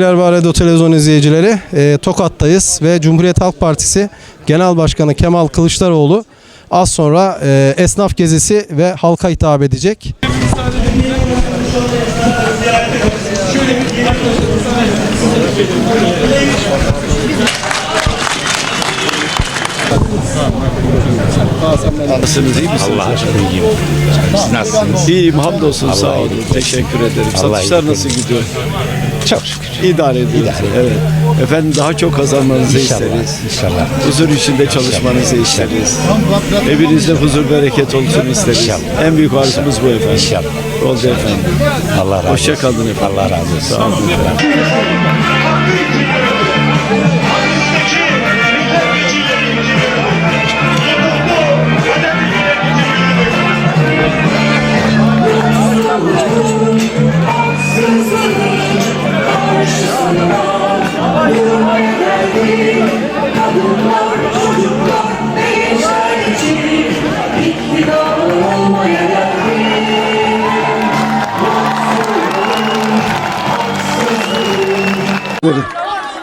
Merhaba Radyo Televizyon izleyicileri. Ee, Tokat'tayız ve Cumhuriyet Halk Partisi Genel Başkanı Kemal Kılıçdaroğlu az sonra e, esnaf gezisi ve halka hitap edecek. Nasılsınız iyi misiniz? Allah aşkına iyiyim. Siz nasılsınız? İyiyim hamdolsun sağ olun. Teşekkür ederim. Allah Satışlar nasıl gidiyor? Çok şükür. İdare ediyoruz. Evet. Efendim daha çok kazanmanızı İnşallah. isteriz. İnşallah. Huzur içinde çalışmanızı isteriz. Evinizde huzur bereket olsun isteriz. İnşallah. En büyük arzumuz bu efendim. İnşallah. Oldu efendim. Allah razı olsun. Hoşça kalın efendim. Allah razı olsun. Sağ olun efendim.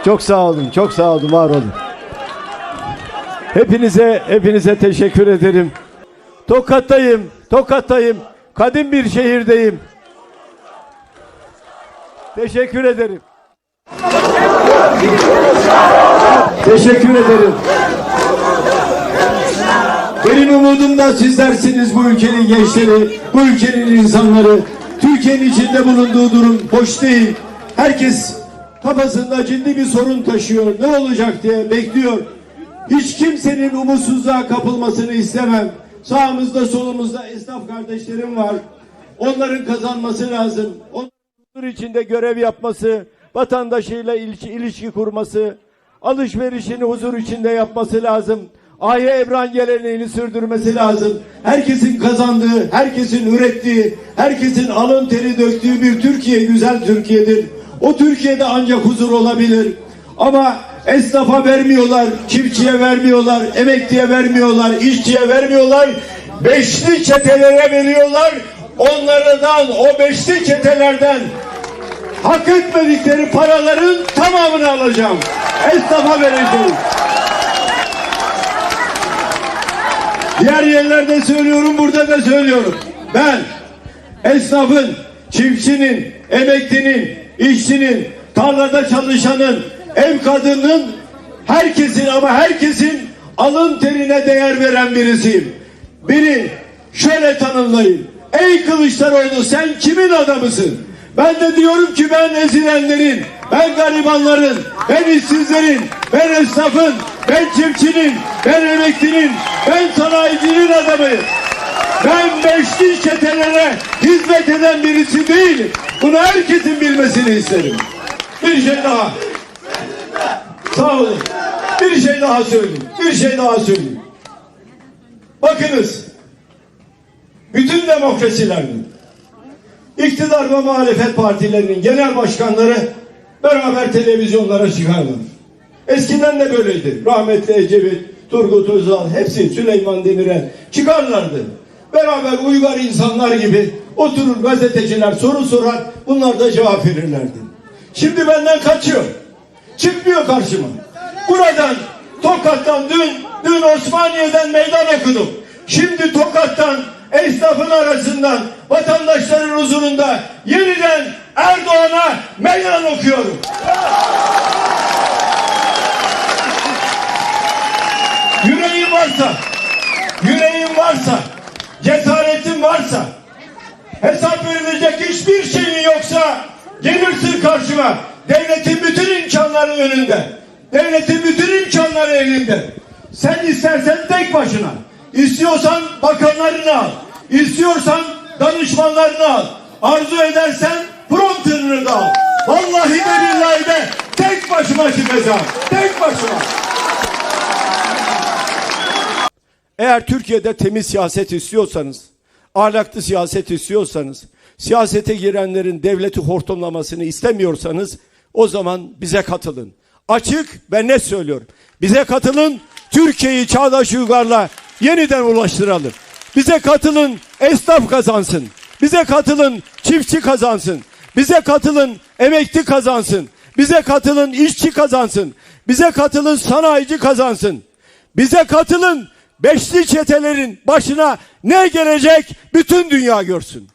Çok sağ olun, çok sağ olun, var olun. Hepinize, hepinize teşekkür ederim. Tokat'tayım, Tokat'tayım. Kadim bir şehirdeyim. Teşekkür ederim. Teşekkür ederim. Benim umudum da sizlersiniz bu ülkenin gençleri, bu ülkenin insanları. Türkiye'nin içinde bulunduğu durum hoş değil. Herkes kafasında ciddi bir sorun taşıyor. Ne olacak diye bekliyor. Hiç kimsenin umutsuzluğa kapılmasını istemem. Sağımızda solumuzda esnaf kardeşlerim var. Onların kazanması lazım. Onların içinde görev yapması, vatandaşıyla ilişki, ilişki kurması, alışverişini huzur içinde yapması lazım. Aile evran geleneğini sürdürmesi lazım. Herkesin kazandığı, herkesin ürettiği, herkesin alın teri döktüğü bir Türkiye güzel Türkiye'dir. O Türkiye'de ancak huzur olabilir. Ama esnafa vermiyorlar, çiftçiye vermiyorlar, emekliye vermiyorlar, işçiye vermiyorlar. Beşli çetelere veriyorlar. Onlardan, o beşli çetelerden hak etmedikleri paraların tamamını alacağım. Esnafa vereceğim. Diğer yerlerde söylüyorum, burada da söylüyorum. Ben esnafın, çiftçinin, emeklinin, işçinin, tarlada çalışanın, ev kadının, herkesin ama herkesin alın terine değer veren birisiyim. Beni şöyle tanımlayın. Ey Kılıçdaroğlu sen kimin adamısın? Ben de diyorum ki ben ezilenlerin, ben garibanların, ben işsizlerin, ben esnafın, ben çiftçinin, ben emeklinin, ben sanayicinin adamıyım. Ben beşli çetelere hizmet eden birisi değilim. Bunu herkesin bilmesini isterim. Bir şey daha. Sağ olun. Bir şey daha söyleyeyim. Bir şey daha söyleyeyim. Bakınız. Bütün demokrasilerin, iktidar ve muhalefet partilerinin genel başkanları beraber televizyonlara çıkarlar. Eskiden de böyleydi. Rahmetli Ecevit, Turgut Özal, hepsi Süleyman Demirel çıkarlardı. Beraber uygar insanlar gibi oturur gazeteciler soru sorar, bunlar da cevap verirlerdi. Şimdi benden kaçıyor. Çıkmıyor karşıma. Buradan, Tokat'tan dün, dün Osmaniye'den meydan okudum. Şimdi Tokat'tan, esnafın arasından, vatandaşların huzurunda yeniden Erdoğan'a meydan okuyorum. Yüreğin varsa, yüreğin varsa, cesaretin varsa, hesap verilecek hiçbir şeyin yoksa gelirsin karşıma. Devletin bütün imkanları önünde. Devletin bütün imkanları elinde. Sen istersen tek başına. İstiyorsan bakanlarını al. İstiyorsan danışmanlarını al. Arzu edersen prompterını da al. Vallahi de billahi de tek başıma çıkacağım. Tek başıma. Eğer Türkiye'de temiz siyaset istiyorsanız, ahlaklı siyaset istiyorsanız, siyasete girenlerin devleti hortumlamasını istemiyorsanız o zaman bize katılın. Açık ve net söylüyorum. Bize katılın, Türkiye'yi çağdaş uygarla yeniden ulaştıralım. Bize katılın esnaf kazansın. Bize katılın çiftçi kazansın. Bize katılın emekli kazansın. Bize katılın işçi kazansın. Bize katılın sanayici kazansın. Bize katılın beşli çetelerin başına ne gelecek bütün dünya görsün.